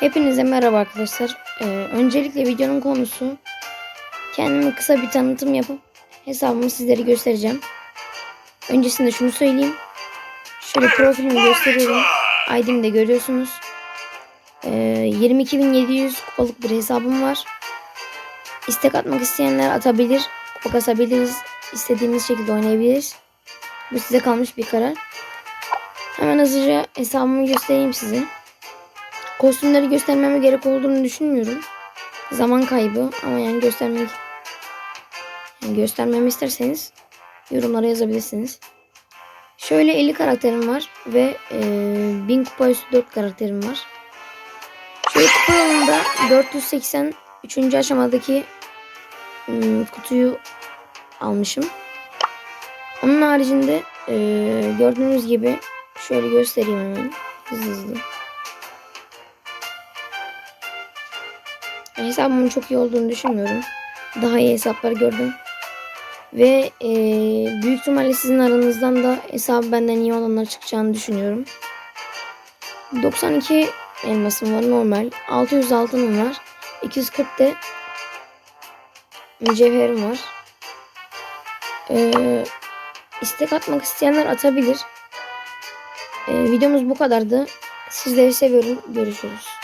Hepinize merhaba arkadaşlar. Ee, öncelikle videonun konusu kendime kısa bir tanıtım yapıp hesabımı sizlere göstereceğim. Öncesinde şunu söyleyeyim. Şöyle profilimi gösteriyorum. ID'mi de görüyorsunuz. Ee, 22.700 kupalık bir hesabım var. İstek atmak isteyenler atabilir. Kupa kasabiliriz. İstediğimiz şekilde oynayabiliriz. Bu size kalmış bir karar. Hemen hızlıca hesabımı göstereyim size. Kostümleri göstermeme gerek olduğunu düşünmüyorum. Zaman kaybı ama yani göstermek yani göstermemi isterseniz yorumlara yazabilirsiniz. Şöyle 50 karakterim var ve e, 1000 kupa üstü 4 karakterim var. Şöyle kupa yolunda 483. aşamadaki ım, kutuyu almışım. Onun haricinde e, gördüğünüz gibi şöyle göstereyim hemen hızlı hızlı. Hesabımın çok iyi olduğunu düşünmüyorum. Daha iyi hesaplar gördüm. Ve e, büyük ihtimalle sizin aranızdan da hesabı benden iyi olanlar çıkacağını düşünüyorum. 92 elmasım var normal. 600 altınım var. 240 de mücevherim var. Ee, istek atmak isteyenler atabilir. Ee, videomuz bu kadardı. Sizleri seviyorum. Görüşürüz.